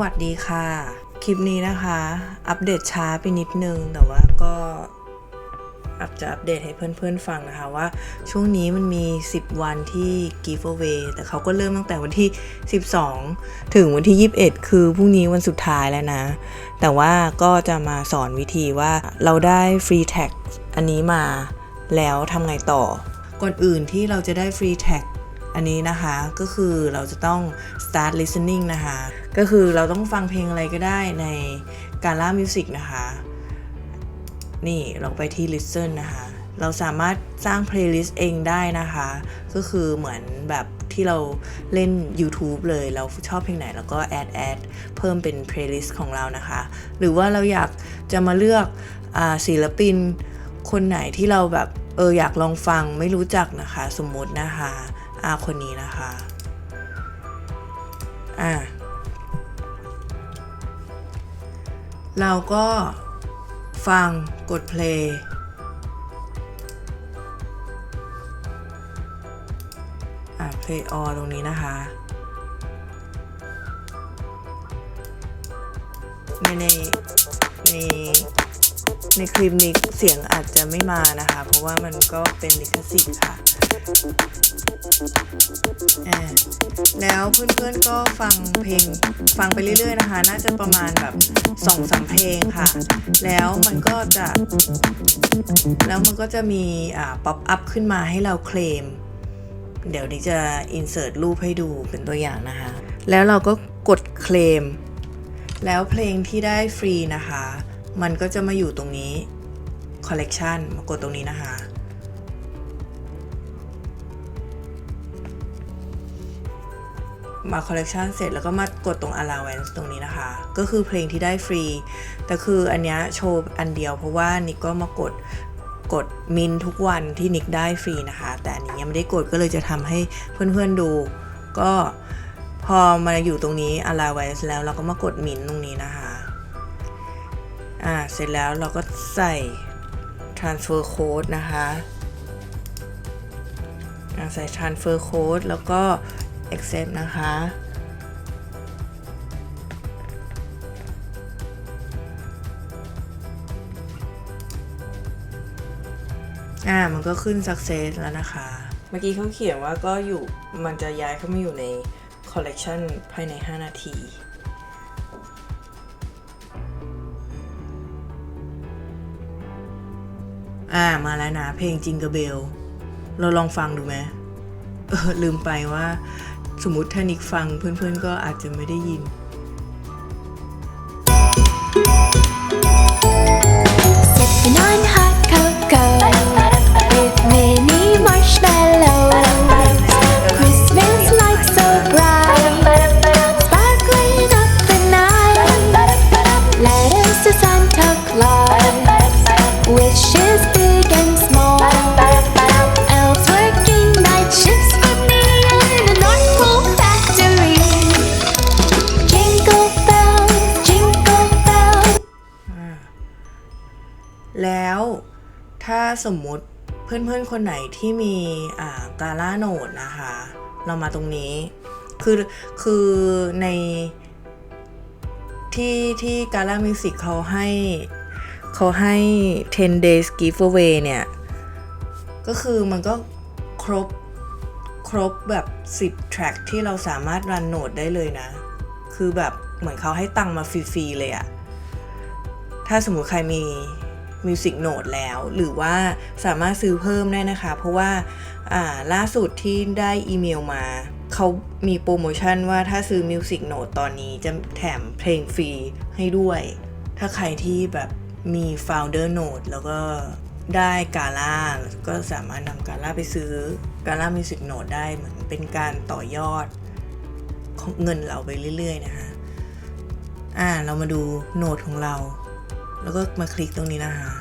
สวัสดีค่ะ คลิปนี้นะคะ อัปเดตช้าไปนิดนึง แต่ว่าก็อัปจะอัปเดตให้เพื่อนๆฟังนะคะว่า ช่วงนี้มันมี 10 วันที่ giveaway แต่เขาก็เริ่มตั้งแต่วันที่ 12 ถึงวันที่ 21 คือพรุ่งนี้วันสุดท้ายแล้วนะ แต่ว่าก็จะมาสอนวิธีว่าเราได้ฟรีแท็กอันนี้มาแล้วทำไงต่อ ก่อนอื่นที่เราจะได้ฟรีแท็ก อันนี้นะคะก็คือเราจะต้อง start listening นะคะ ก็คือเราต้องฟังเพลงอะไรก็ได้ในการล่ามิวสิกนะคะ นี่เราไปที่ listen นะคะ เราสามารถสร้าง playlist เองได้นะคะ ก็คือเหมือนแบบที่เราเล่น YouTube เลยเราชอบเพลงไหนเราก็ add add เพิ่มเป็น playlist ของเรานะคะ หรือว่าเราอยากจะมาเลือกอศิลปินคนไหนที่เราแบบเอออยากลองฟังไม่รู้จักนะคะ สมมตินะคะ อาคนนี้นะคะ อ่าเราก็ฟังกด play อ่า play all ตรงนี้นะคะ ในในใน ในคลิปนี้เสียงอาจจะไม่มานะคะ เพราะว่ามันก็เป็นลิขสิทธิ์ค่ะ แล้วเพื่อนๆก็ฟังเพลงฟังไปเรื่อยๆนะคะ น่าจะประมาณแบบสองสามเพลงค่ะ แล้วมันก็จะ แล้วมันก็จะมีอ่าป๊อปอัพขึ้นมาให้เราเคลม เดี๋ยวนี้จะ insert รูปให้ดูเป็นตัวอย่างนะคะ แล้วเราก็กดเคลม แล้วเพลงที่ได้ฟรีนะคะ มันก็จะมาอยู่ตรงนี้ collection มากดตรงนี้นะคะ มา collection เสร็จแล้วก็มากดตรง allowance ตรงนี้นะคะ ก็คือเพลงที่ได้ฟรี แต่คืออันนี้โชว์อันเดียวเพราะว่านิกก็มากดกดมินทุกวันที่นิกได้ฟรีนะคะ แต่อันนี้ยังไม่ได้กดก็เลยจะทำให้เพื่อนๆดู ก็พอมาอยู่ตรงนี้ allowance แล้วเราก็มากดมินตรงนี้นะคะ อ่า เสร็จแล้วเราก็ใส่ transfer code นะคะอ่าใส่ transfer code แล้วก็ accept นะคะ อ่า มันก็ขึ้น success แล้วนะคะ เมื่อกี้เขาเขียนว่าก็อยู่ มันจะย้ายเข้ามาอยู่ใน collection ภายใน 5 นาที อ่ามาแล้วนะเพลงจิงกระเบล เราลองฟังดูไหมเออลืมไปว่า สมมติถ้านิกฟังเพื่อนๆก็อาจจะไม่ได้ยิน สมมุติเพื่อนๆคนไหนที่มีอ่ากาล่าโนดนะคะ เรามาตรงนี้ คือคือในที่ที่กาล่ามิวสิกเขาให้เขาให้ 10 days giveaway เนี่ย ก็คือมันก็ครบครบแบบ 10 track ที่เราสามารถรันโนดได้เลยนะ คือแบบเหมือนเขาให้ตังค์มาฟรี ๆ เลยอะถ้าสมมุติใครมี Music Note แล้ว หรือว่าสามารถซื้อเพิ่มได้นะคะ เพราะว่าาล่าสุดที่ได้อีเมลมาเขามีโปรโมชั่นว่าถ้าซื้อ Music Note ตอนนี้จะแถมเพลงฟรีให้ด้วย ถ้าใครที่แบบมี Founder Note แล้วก็ได้กาล่าก็สามารถนำกาล่าไปซื้อกาล่า Music Note ได้เหมือนเป็นการต่อยอดเงินเราไปเรื่อย ๆ นะคะอ่าเรามาดูโน้ตของเรา แล้วก็มาคลิกตรงนี้นะคะ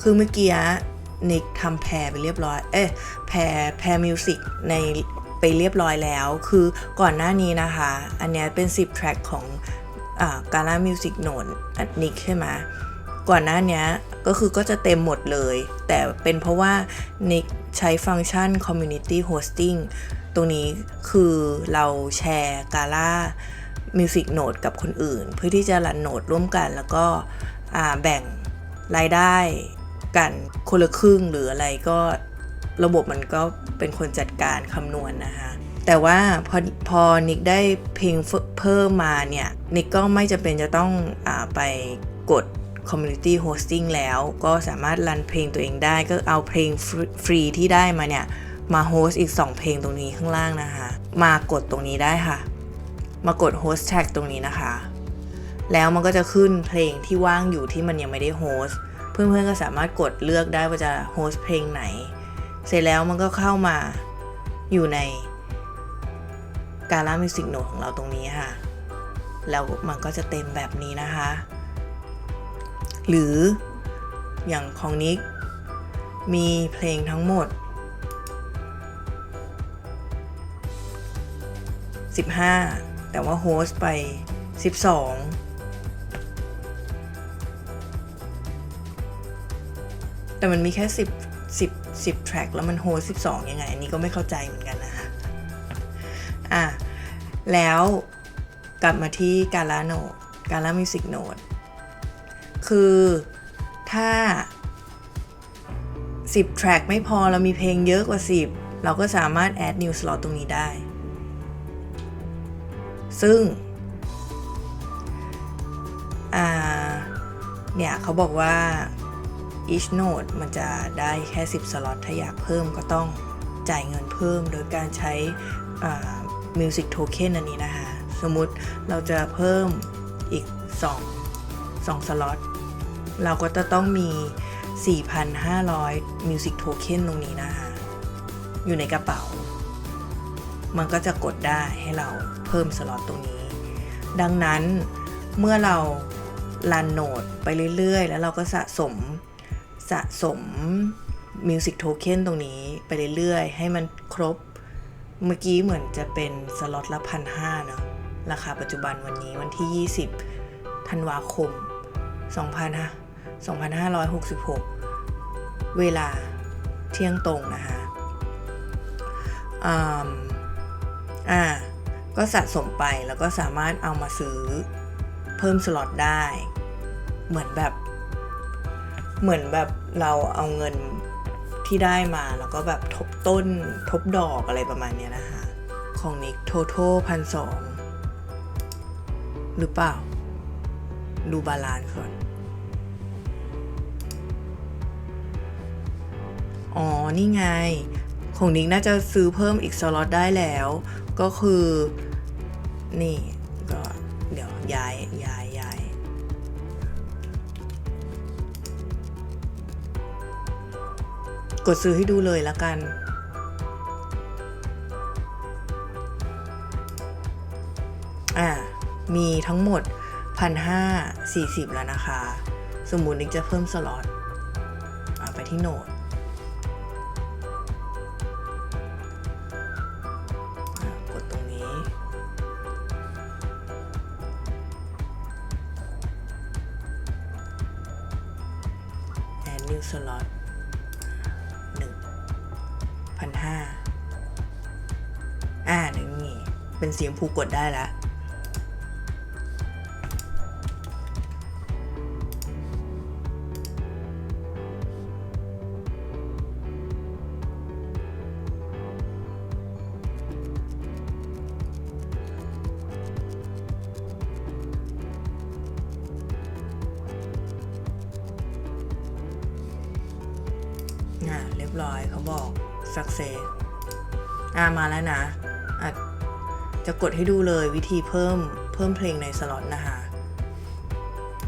คือเมื่อกี้นิกทำแพรไปเรียบร้อย เอ๊ะแพรแพรมิวสิกในไปเรียบร้อยแล้ว คือก่อนหน้านี้นะคะ อันเนี้ยเป็น 10แทร็กของอาการ่ามิวสิกโนนนิกใช่ไหมก่อนหน้านี้ก็คือก็จะเต็มหมดเลย แต่เป็นเพราะว่านิกใช้ฟังก์ชัน Community Hosting ตรงนี้คือเราแชร์กาล่า Music Note กับคนอื่น เพื่อที่จะรันโนดร่วมกัน แล้วก็แบ่งรายได้กันคนละครึ่งหรืออะไรก็ระบบมันก็เป็นคนจัดการคำนวณนะคะแต่ว่าพอพอนิกได้เพลงเพิ่มมาเนี่ยนิกก็ไม่จำเป็นจะต้องอไปกด Community Hosting แล้วก็สามารถรันเพลงตัวเองได้ก็เอาเพลงฟรีที่ได้มาเนี่ย มาโฮสต์อีก 2 เพลงตรงนี้ข้างล่างนะคะ มากดตรงนี้ได้ค่ะ มากด Host Tag ตรงนี้นะคะ แล้วมันก็จะขึ้นเพลงที่ว่างอยู่ที่มันยังไม่ได้โฮสต์เพื่อนๆก็สามารถกดเลือกได้ว่าจะโฮสต์เพลงไหน เสร็จแล้วมันก็เข้ามาอยู่ในการ่ามิวสิกโนของเราตรงนี้ค่ะ แล้วมันก็จะเต็มแบบนี้นะคะ หรืออย่างของนิกมีเพลงทั้งหมด 15 แต่ว่าโฮสต์ไป 12 แต่มันมีแค่ 10 10 10 track แล้วมันโฮสต์12 ยังไง อันนี้ก็ไม่เข้าใจเหมือนกันนะคะอะ แล้วกลับมาที่การล่าโนดการล่ามิวสิกโนดคือถ้า 10 track ไม่พอเรามีเพลงเยอะกว่า 10 เราก็สามารถ add new slot ตรงนี้ได้ ซึ่งเนี่ยเขาบอกว่า each node มันจะได้แค่ 10 สล็อต ถ้าอยากเพิ่มก็ต้องจ่ายเงินเพิ่มโดยการใช้ music token อันนี้นะคะ สมมุติเราจะเพิ่มอีก 2 2 สล็อต เราก็จะต้องมี 4,500 music token ตรงนี้นะคะ อยู่ในกระเป๋า มันก็จะกดได้ให้เราเพิ่มสล็อตตรงนี้ ดังนั้นเมื่อเรารันโนดไปเรื่อยๆ แล้วเราก็สะสมสะสม Music Token ตรงนี้ไปเรื่อยๆ ให้มันครบ เมื่อกี้เหมือนจะเป็นสล็อตละพันห้าเนาะราคาปัจจุบันวันนี้วันที่ 20 ธันวาคม 2566 เวลาเที่ยงตรงนะคะ อ่าก็สะสมไปแล้วก็สามารถเอามาซื้อเพิ่มสล็อตได้ เหมือนแบบ เหมือนแบบเราเอาเงินที่ได้มาแล้วก็แบบทบต้นทบดอกอะไรประมาณเนี้ยนะคะ ของนิกโทโทพันสองหรือเปล่า ดูบาลานซ์ก่อน อ๋อ นี่ไง ของนิกน่าจะซื้อเพิ่มอีกสล็อตได้แล้ว ก็คือ นี่ก็เดี๋ยวย้ายย้ายย้ายกดซื้อให้ดูเลยละกันอ่ามีทั้งหมด 1,540 แล้วนะคะ สมมุตินิกจะเพิ่มสล็อตอไปที่โหนด สล็อตหนึ่งพันห้าอ่าหนึ่งนี่เป็นเสียงผูกดได้แล้ว บร้อยเขาบอก success อ่ามาแล้วนะอะจะกดให้ดูเลยวิธีเพิ่มเพิ่มเพลงในสล็อตนะคะ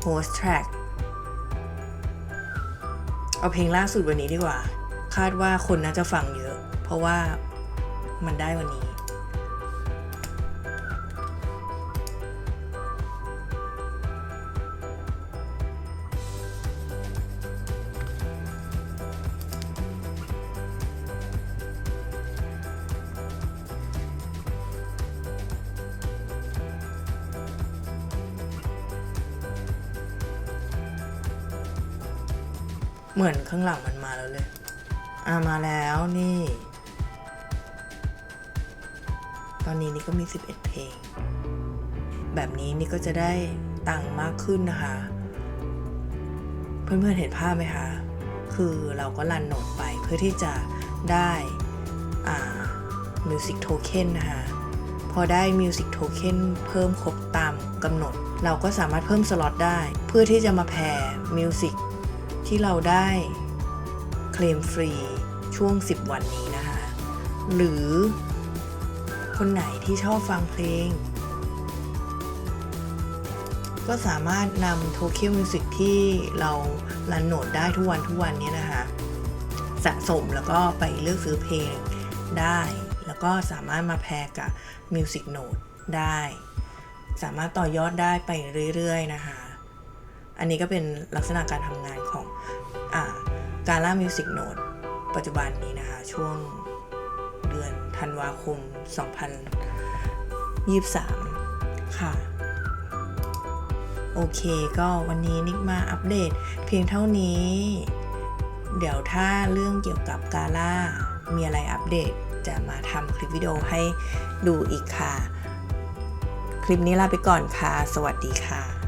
host track เอาเพลงล่าสุดวันนี้ดีกว่า คาดว่าคนน่าจะฟังเยอะ เพราะว่ามันได้วันนี้ เหมือนข้างหลังมันมาแล้วเลย อ่ามาแล้วนี่ ตอนนี้นี่ก็มี 11 เพลง แบบนี้นี่ก็จะได้ตังค์มากขึ้นนะคะ เพื่อนๆเห็นภาพไหมคะ คือเราก็รันโหนดไปเพื่อที่จะได้อ่า Music Token นะคะ พอได้ Music Token เพิ่มครบตามกำหนด เราก็สามารถเพิ่มสล็อตได้ เพื่อที่จะมาแผ่ Music ที่เราได้เคลมฟรีช่วง 10 วันนี้นะคะ หรือคนไหนที่ชอบฟังเพลง ก็สามารถนำโทเค็นมิวสิกที่เรารันโหนดได้ทุกวันทุกวันนี้นะคะ สะสมแล้วก็ไปเลือกซื้อเพลงได้ แล้วก็สามารถมาแพรกับ Music Note ได้ สามารถต่อยอดได้ไปเรื่อย ๆ นะคะ อันนี้ก็เป็นลักษณะการทำงานของการล่า Music Note ปัจจุบันนี้นะคะ ช่วงเดือนธันวาคม 2023 ค่ะ โอเคก็วันนี้นิกมาอัปเดตเพียงเท่านี้ เดี๋ยวถ้าเรื่องเกี่ยวกับกาล่า มีอะไรอัปเดตจะมาทำคลิปวิดีโอให้ดูอีกค่ะ คลิปนี้ลาไปก่อนค่ะ สวัสดีค่ะ